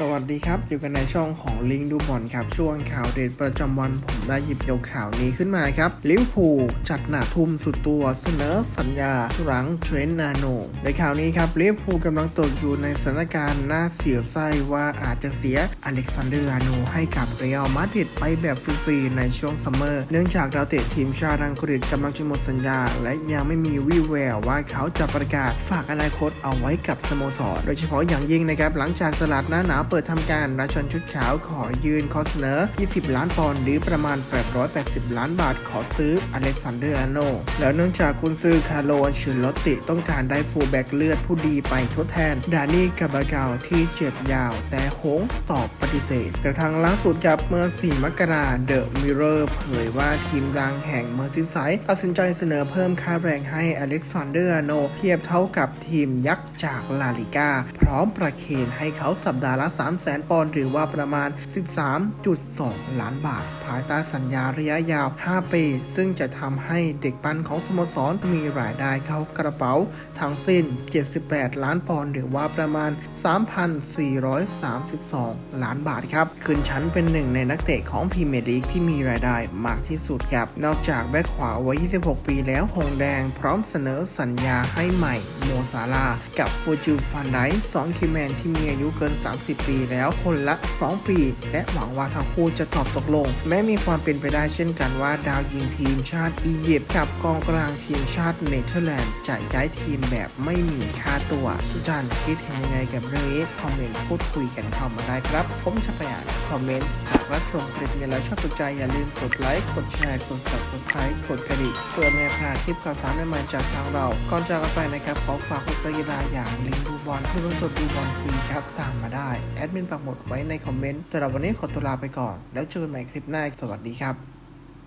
สวัสดีครับ อยู่กันในช่องของลิงดูบอลครับช่วงข่าวเด็ดประจำวันผมได้หยิบยกข่าวนี้ขึ้นมาครับลิเวอร์พูลจัดหนาทุ่มสุดตัวเสนอสัญญาหลังเทรนนาโนในข่าวนี้ครับลิเวอร์พูลกำลังตกอยู่ในสถานการณ์น่าเสียไส้ว่าอาจจะเสียอเล็กซานเดอร์อาโนให้กับเรอัลมาดริดไปแบบฟรีๆในช่วงซัมเมอร์เนื่องจากดาวเตะทีมชาติอังกฤษกำลังจะหมดสัญญา และยังไม่มีวี่แววว่าเขาจะประกาศฝากอนาคตเอาไว้กับสโมสร โดยเฉพาะอย่างยิ่งนะครับหลังจากตลาดหน้าหนาวเปิดทำการราชนชุดขาวขอยืนข้อเสนอ 20 ล้านปอนด์หรือประมาณ 880 ล้านบาทขอซื้ออเล็กซานเดอร์อาโน แล้วเนื่องจากกุนซือคาร์โลอันเชลลอตติต้องการได้ฟูลแบ็กเลือดผู้ดีไปทดแทน ดานี่กาบาเกาที่เจ็บยาว แต่โหงตอบปฏิเสธ กระทั่งล่าสุดกับเมื่อ 4 มกราเดอะมิเรอร์เผยว่าทีมดังแห่งเมอร์ซินไซด์ตัดสินใจเสนอเพิ่มค่าแรงให้อเล็กซานเดอร์อาโนเทียบเท่ากับทีมยักษ์จากลาลิกาพร้อมประเคนให้เขาสัปดาห์ละ3 0 0 0 0 0ปอนด์หรือว่าประมาณ 13.2 ล้านบาท ภายใต้สัญญาระยะยาว 5 ปี ซึ่งจะทำให้เด็กปั้นของสโมสรมีรายได้เข้ากระเป๋า ทั้งสิ้น 78 ล้านปอนด์หรือว่าประมาณ 3,432 ล้านบาทครับขึ้นชั้นเป็นหนึ่งในนักเตะของพรีเมียร์ลีกที่มีรายได้มากที่สุดครับ นอกจากแบ็คขวาวัย 26 ปีแล้วหงแดงพร้อมเสนอสัญญาให้ใหม่โมซาลา กับฟูจิฟันไดสองคิแมนที่มีอายุเกิน 30ปีแล้วคนละ 2 ปี และหวังว่าทั้งคู่จะตอบตกลง แม้มีความเป็นไปได้เช่นกันว่าดาวยิงทีมชาติอียิปต์กับกองกลางทีมชาติเนเธอร์แลนด์จะย้ายทีมแบบไม่มีค่าตัวทุกท่านคิดเห็นยังไงกับเรื่องนี้คอมเมนต์พูดคุยกันเข้ามาได้ครับ ผมจะไปอ่านคอมเมนต์หากรับชมคลิปนี้แล้วชอบถูกใจอย่าลืมกดไลค์กดแชร์กด subscribe กดกระดิ่งเพื่อไม่พลาดคลิปข่าวสารใหม่ๆจากทางเราก่อนจากกันไปนะครับขอฝากคุณประยดาอย่างลิงดูบอลผู้ร่วมสดดูบอลฟรีครับตามมาได้แอดมินปักหมุดไว้ในคอมเมนต์สำหรับวันนี้ขอตัวลาไปก่อน แล้วเจอกันใหม่คลิปหน้าสวัสดีครับ